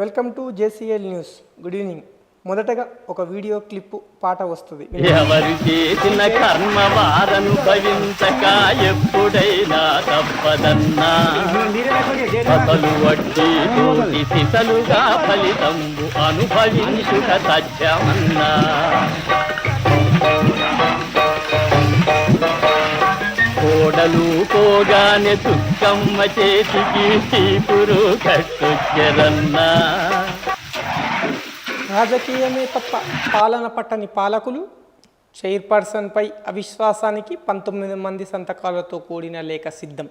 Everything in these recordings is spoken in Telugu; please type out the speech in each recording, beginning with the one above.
Welcome to JCL news. Good evening. మొదటగా ఒక వీడియో క్లిప్ పాట వస్తుంది. ఎవరు చేసిన కర్మ వారనుభవించక ఎప్పుడైనా తప్పదన్నా. అసలు వడ్డీ తోటి సిసలుగా ఫలితంబు అనుభవించుట సత్యమన్నా కోడలు పోగానే దుఃఖమ్మ చేతికి చీపురు కట్టుచ్చరన్నా రాజకీయమే తప్ప పాలన పట్టని పాలకులు చైర్పర్సన్పై అవిశ్వాసానికి పంతొమ్మిది మంది సంతకాలతో కూడిన లేఖ సిద్ధం.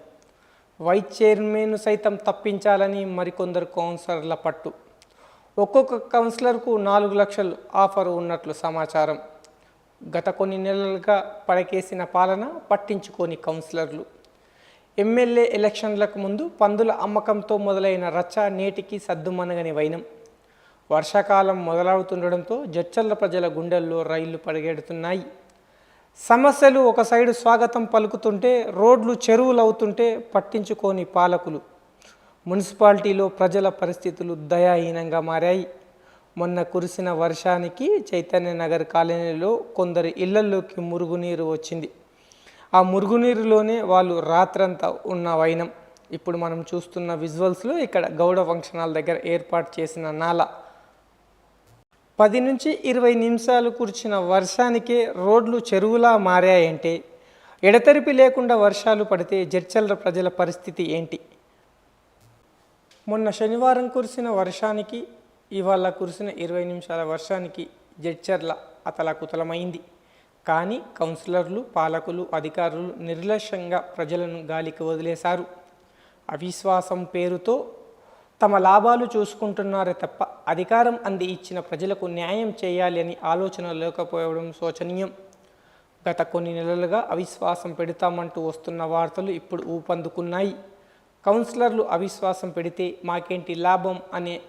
వైస్ చైర్మన్ సైతం తప్పించాలని మరికొందరు కౌన్సిలర్ల పట్టు. ఒక్కొక్క కౌన్సిలర్కు నాలుగు లక్షలు ఆఫర్ ఉన్నట్లు సమాచారం. గత కొన్ని నెలలుగా పడకేసిన పాలన పట్టించుకోని కౌన్సిలర్లు. ఎమ్మెల్యే ఎలక్షన్లకు ముందు పందుల అమ్మకంతో మొదలైన రచ్చ నేటికి సద్దుమనగని వైనం. వర్షాకాలం మొదలవుతుండడంతో జడ్చర్ల ప్రజల గుండెల్లో రైళ్ళు పరిగెడుతున్నాయి సమస్యలు ఒక సైడు స్వాగతం పలుకుతుంటే రోడ్లు చెరువులు అవుతుంటే పట్టించుకోని పాలకులు. మున్సిపాలిటీలో ప్రజల పరిస్థితులు దయాహీనంగా మారాయి. మొన్న కురిసిన వర్షానికి చైతన్య నగర్ కాలనీలో కొందరి ఇళ్ళలోకి మురుగునీరు వచ్చింది. ఆ మురుగునీరులోనే వాళ్ళు రాత్రంతా ఉన్న వైనం. ఇప్పుడు మనం చూస్తున్న విజువల్స్లో ఇక్కడ గౌడ ఫంక్షన్ హాల్ దగ్గర ఏర్పాటు చేసిన నాల. పది నుంచి ఇరవై నిమిషాలు కురిచిన వర్షానికే రోడ్లు చెరువులా మారాయంటే ఎడతెరిపి లేకుండా వర్షాలు పడితే జడ్చల్ర ప్రజల పరిస్థితి ఏంటి? మొన్న శనివారం కురిసిన వర్షానికి ఇవాళ కురిసిన ఇరవై నిమిషాల వర్షానికి జడ్చర్ల అతలకుతలమైంది కానీ కౌన్సిలర్లు పాలకులు అధికారులు నిర్లక్ష్యంగా ప్రజలను గాలికి వదిలేశారు. అవిశ్వాసం పేరుతో తమ లాభాలు చూసుకుంటున్నారే తప్ప అధికారం అంది ఇచ్చిన ప్రజలకు న్యాయం చేయాలి అని ఆలోచన లేకపోవడం శోచనీయం. గత కొన్ని నెలలుగా అవిశ్వాసం పెడతామంటూ వస్తున్న వార్తలు ఇప్పుడు ఊపందుకున్నాయి. కౌన్సిలర్లు అవిశ్వాసం పెడితే మాకేంటి లాభం అనే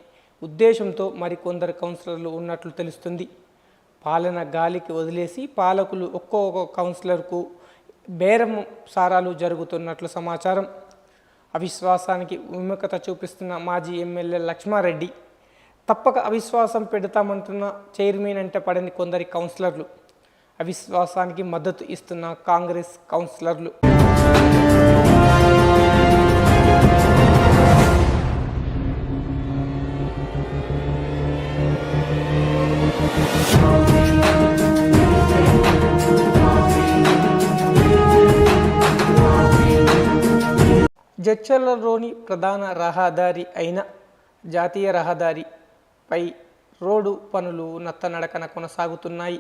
ఉద్దేశంతో మరికొందరు కౌన్సిలర్లు ఉన్నట్లు తెలుస్తుంది. పాలన గాలికి వదిలేసి పాలకులు ఒక్కొక్క కౌన్సిలర్కు బేరం సారాలు జరుగుతున్నట్లు సమాచారం. అవిశ్వాసానికి విముఖత చూపిస్తున్న మాజీ ఎమ్మెల్యే లక్ష్మారెడ్డి తప్పక అవిశ్వాసం పెడతామంటున్న చైర్మన్ అంటే పడని కొందరి కౌన్సిలర్లు అవిశ్వాసానికి మద్దతు ఇస్తున్న కాంగ్రెస్ కౌన్సిలర్లు. జడ్చర్లలోని ప్రధాన రహదారి అయిన జాతీయ రహదారిపై రోడ్డు పనులు నత్తనడకన కొనసాగుతున్నాయి.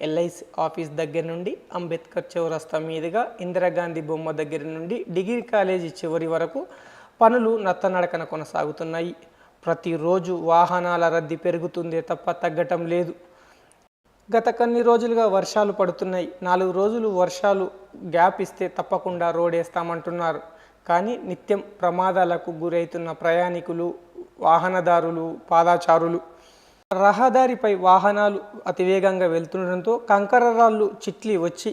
ఎల్ఐసి ఆఫీస్ దగ్గర నుండి అంబేద్కర్ చౌరస్తా మీదుగా ఇందిరాగాంధీ బొమ్మ దగ్గర నుండి డిగ్రీ కాలేజీ చివరి వరకు పనులు నత్తనడకన కొనసాగుతున్నాయి. ప్రతిరోజు వాహనాల రద్దీ పెరుగుతుందే తప్ప తగ్గటం లేదు. గత కొన్ని రోజులుగా వర్షాలు పడుతున్నాయి. నాలుగు రోజులు వర్షాలు గ్యాప్ ఇస్తే తప్పకుండా రోడ్ వేస్తామంటున్నారు. కానీ నిత్యం ప్రమాదాలకు గురవుతున్న ప్రయాణికులు వాహనదారులు పాదాచారులు రహదారిపై వాహనాలు అతివేగంగా వెళ్తుండడంతో కంకర రాళ్ళు చిట్లి వచ్చి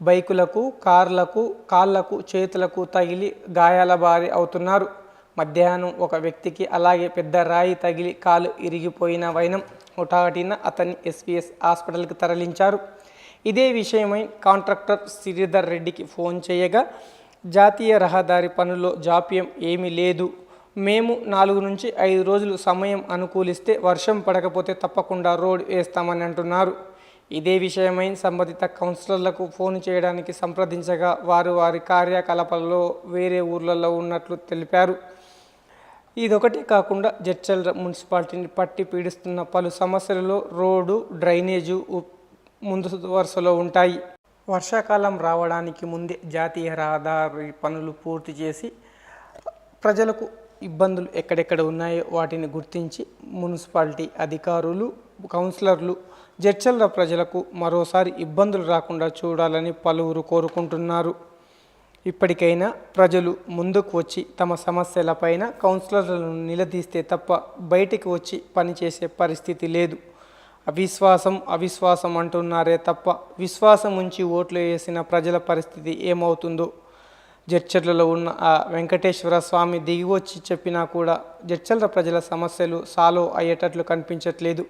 బైకులకు కార్లకు కాళ్ళకు చేతులకు తగిలి గాయాల బారి అవుతున్నారు. మధ్యాహ్నం ఒక వ్యక్తికి అలాగే పెద్ద రాయి తగిలి కాలు ఇరిగిపోయిన వైనం హుటాహటిన అతన్ని ఎస్పీఎస్ హాస్పిటల్కి తరలించారు. ఇదే విషయమై కాంట్రాక్టర్ శ్రీధర్ రెడ్డికి ఫోన్ చేయగా జాతీయ రహదారి పనుల్లో జాప్యం ఏమీ లేదు. మేము నాలుగు నుంచి ఐదు రోజులు సమయం అనుకూలిస్తే వర్షం పడకపోతే తప్పకుండా రోడ్ వేస్తామని అంటున్నారు. ఇదే విషయమై సంబంధిత కౌన్సిలర్లకు ఫోన్ చేయడానికి సంప్రదించగా వారు వారి కార్యకలాపాలలో వేరే ఊర్లలో ఉన్నట్లు తెలిపారు. ఇదొకటి కాకుండా జడ్చల్ మున్సిపాలిటీని పట్టి పీడిస్తున్న పలు సమస్యలలో రోడ్డు డ్రైనేజు ముందు వరుసలో ఉంటాయి. వర్షాకాలం రావడానికి ముందే జాతీయ రహదారి పనులు పూర్తి చేసి ప్రజలకు ఇబ్బందులు ఎక్కడెక్కడ ఉన్నాయో వాటిని గుర్తించి మున్సిపాలిటీ అధికారులు కౌన్సిలర్లు జడ్చల్ల ప్రజలకు మరోసారి ఇబ్బందులు రాకుండా చూడాలని పలువురు కోరుకుంటున్నారు. ఇప్పటికైనా ప్రజలు ముందుకు వచ్చి తమ సమస్యలపైన కౌన్సిలర్లను నిలదీస్తే తప్ప బయటికి వచ్చి పనిచేసే పరిస్థితి లేదు. అవిశ్వాసం అవిశ్వాసం అంటున్నారే తప్ప విశ్వాసం ఉంచి ఓట్లు వేసిన ప్రజల పరిస్థితి ఏమవుతుందో జడ్చర్లలో ఉన్న ఆ వెంకటేశ్వర స్వామి దిగి వచ్చి చెప్పినా కూడా జడ్చర్ల ప్రజల సమస్యలు సాల్వ్ అయ్యేటట్లు కనిపించట్లేదు.